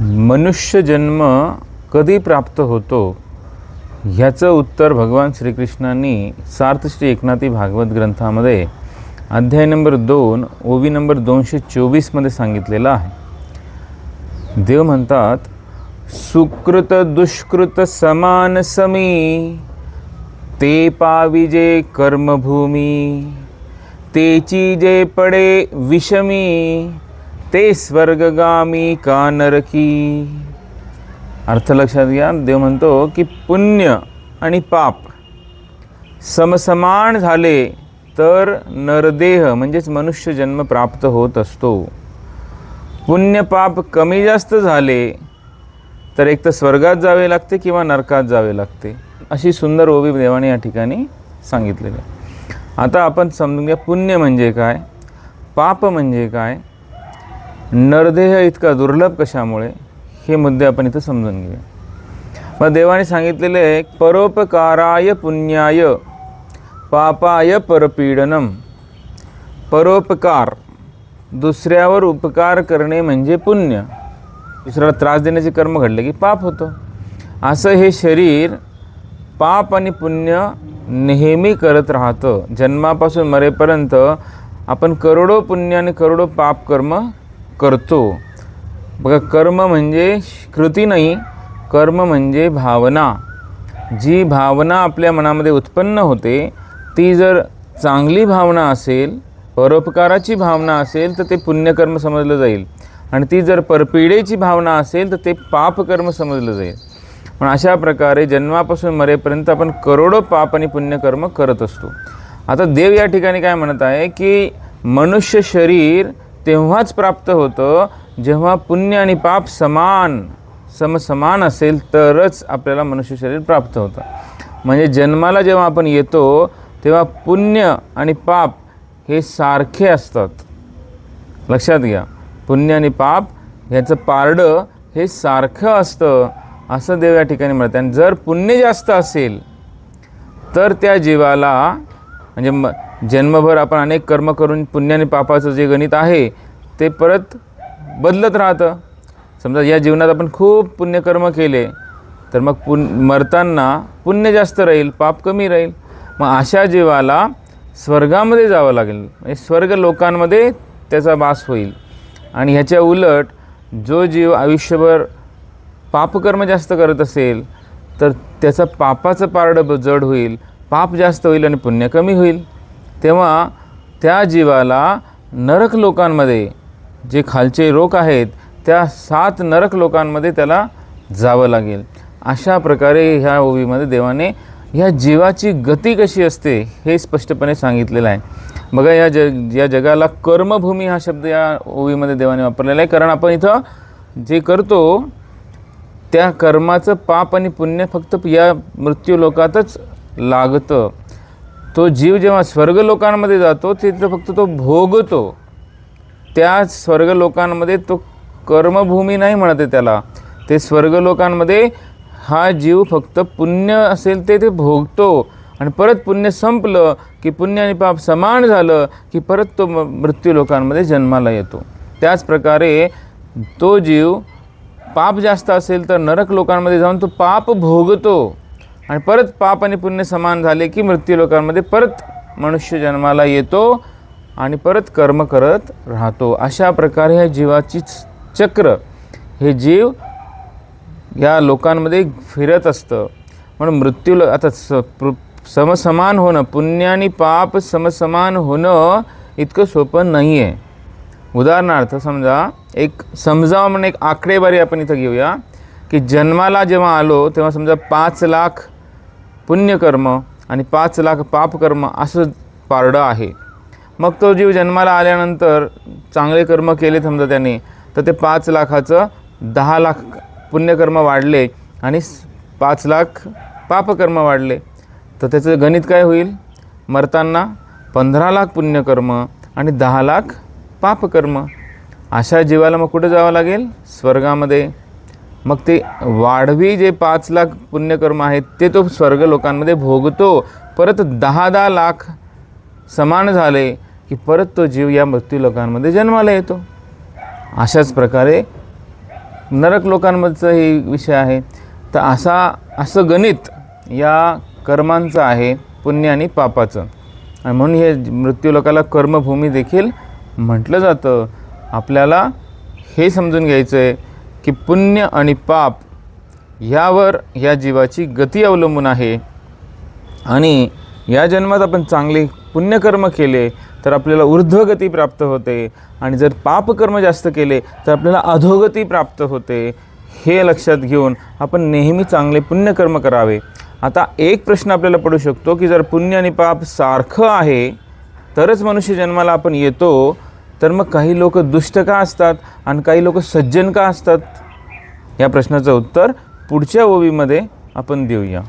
मनुष्य जन्म कधी प्राप्त होतो ह्याचं उत्तर भगवान श्रीकृष्णांनी सार्थश्री एकनाथी भागवत ग्रंथामध्ये अध्याय नंबर दोन ओवी नंबर दोनशे चोवीसमध्ये सांगितलेलं आहे. देव म्हणतात सुकृत दुष्कृत समान समी ते पाविजे कर्मभूमी तेची जे पडे विषमी ते स्वर्गगामी का नरकी अर्थ लक्षात घ्या देव म्हणतो की पुण्य आणि पाप समसमान झाले तर नरदेह म्हणजेच मनुष्य जन्म प्राप्त होत असतो. पुण्य पाप कमी जास्त झाले तर एक तर स्वर्गात जावे लागते किंवा नरकात जावे लागते अशी सुंदर ओवी देवाने या ठिकाणी सांगितलेली आता आपण समजून घ्या पुण्य म्हणजे काय पाप म्हणजे काय नरदेह इतका दुर्लभ कशामुळे हे मुद्दे आपण इथं समजून घेऊया. मग देवाने सांगितलेले आहे परोपकाराय पुण्याय पापाय परपीडनम. परोपकार दुसऱ्यावर उपकार करणे म्हणजे पुण्य. दुसऱ्याला त्रास देण्याचे कर्म घडले की पाप होतं. असं हे शरीर पाप आणि पुण्य नेहमी करत राहतं. जन्मापासून मरेपर्यंत आपण करोडो पुण्य आणि करोडो पाप कर्म करतो. बघा कर्म म्हणजे कृती नाही कर्म म्हणजे भावना. जी भावना आपल्या मनामध्ये उत्पन्न होते ती जर चांगली भावना असेल परोपकाराची भावना असेल तर ते पुण्यकर्म समजलं जाईल. आणि ती जर परपिडेची भावना असेल तर ते पापकर्म समजलं जाईल. पण अशा प्रकारे जन्मापासून मरेपर्यंत आपण करोडो पाप आणि पुण्यकर्म करत असतो. आता देव या ठिकाणी काय म्हणत आहे की मनुष्य शरीर तेव्हाच प्राप्त होतं जेव्हा पुण्य आणि पाप समान समसमान असेल तरच आपल्याला मनुष्य शरीर प्राप्त होतं. म्हणजे जन्माला जेव्हा आपण येतो तेव्हा पुण्य आणि पाप हे सारखे असतात. लक्षात घ्या पुण्य आणि पाप ह्याचं पारडं हे सारखं असतं असं देव या ठिकाणी म्हणतात. आणि जर पुण्य जास्त असेल तर त्या जीवाला म्हणजे म जन्मभर आपण अनेक कर्म करून पुण्य आणि पापाचं जे गणित आहे ते परत बदलत राहतं. समजा या जीवनात आपण खूप पुण्यकर्म केले तर मग पुण मरताना पुण्य जास्त राहील पाप कमी राहील. मग अशा जीवाला स्वर्गामध्ये जावं लागेल. म्हणजे स्वर्ग लोकांमध्ये त्याचा वास होईल. आणि ह्याच्या उलट जो जीव आयुष्यभर पापकर्म जास्त करत असेल तर त्याचं पापाचं पारडं जड होईल पाप जास्त होईल आणि पुण्य कमी होईल. तेव्हा त्या जीवाला नरक लोकांमध्ये जे खालचे लोक आहेत त्या सात नरक लोकांमध्ये त्याला जावं लागेल. अशा प्रकारे ह्या ओवीमध्ये देवाने ह्या जीवाची गती कशी असते हे स्पष्टपणे सांगितलेलं आहे. बघा या जग या जगाला कर्मभूमी हा शब्द या ओवीमध्ये देवाने वापरलेला आहे. कारण आपण इथं जे करतो त्या कर्माचं पाप आणि पुण्य फक्त या मृत्यूलोकातच लागतं. तो जीव जेव्हा स्वर्ग लोकांमध्ये जातो तिथं फक्त तो भोगतो. त्या स्वर्ग लोकांमध्ये तो कर्मभूमी नाही म्हणते त्याला. ते स्वर्ग लोकांमध्ये हा जीव फक्त पुण्य असेल ते ते भोगतो. आणि परत पुण्य संपलं की पुण्य आणि पाप समान झालं की परत तो म- मृत्यू लोकांमध्ये जन्माला येतो. त्याचप्रकारे तो जीव पाप जास्त असेल तर नरक लोकांमध्ये जाऊन तो पाप भोगतो. आणि परत पाप आणि पुण्य समान झाले की मृत्यू लोकांमध्ये परत मनुष्य जन्माला येतो आणि परत कर्म करत राहतो. अशा प्रकारे ह्या जीवाची चक्र हे जीव या लोकांमध्ये फिरत असतं. म्हणून मृत्यूलो आता स समसमान होणं पुण्य आणि पाप समसमान होणं इतकं सोपं नाही आहे उदाहरणार्थ समजा एक समजावं म्हणून एक आकडेवारी आपण इथं घेऊया की जन्माला जेव्हा आलो तेव्हा समजा पाच लाख पुण्यकर्म आणि पाच लाख पापकर्म असं पारडं आहे. मग तो जीव जन्माला आल्यानंतर चांगले कर्म केले समजा त्याने. तर ते पाच लाखाचं दहा लाख पुण्यकर्म वाढले आणि पाच लाख पापकर्म वाढले. तर त्याचं गणित काय होईल? मरताना पंधरा लाख पुण्यकर्म आणि दहा लाख पापकर्म. अशा जीवाला मग कुठे जावं लागेल? स्वर्गामध्ये. मग ते वाढवी जे पाच लाख पुण्यकर्म आहेत ते तो स्वर्ग लोकांमध्ये भोगतो. परत दहा दहा लाख समान झाले की परत तो जीव या मृत्यू लोकांमध्ये जन्माला येतो. अशाच प्रकारे नरक लोकांमधचं हे विषय आहे. तर असा असं गणित या कर्मांचं आहे पुण्य आणि पापाचं. आणि म्हणून हे मृत्यू लोकाला कर्मभूमी देखील म्हटलं जातं. आपल्याला हे समजून घ्यायचं आहे की पुण्य आणि पाप ह्यावर ह्या जीवाची गती अवलंबून आहे. आणि या जन्मात आपण चांगले पुण्यकर्म केले तर आपल्याला ऊर्ध्वगती प्राप्त होते. आणि जर पापकर्म जास्त केले तर आपल्याला अधोगती प्राप्त होते. हे लक्षात घेऊन आपण नेहमी चांगले पुण्यकर्म करावे. आता एक प्रश्न आपल्याला पडू शकतो की जर पुण्य आणि पाप सारखं आहे तरच मनुष्य जन्माला आपण येतो तर मग काही लोक दुष्ट का असतात आणि काही लोक सज्जन का असतात? या प्रश्नाचं उत्तर पुढच्या ओवीमध्ये आपण देऊया.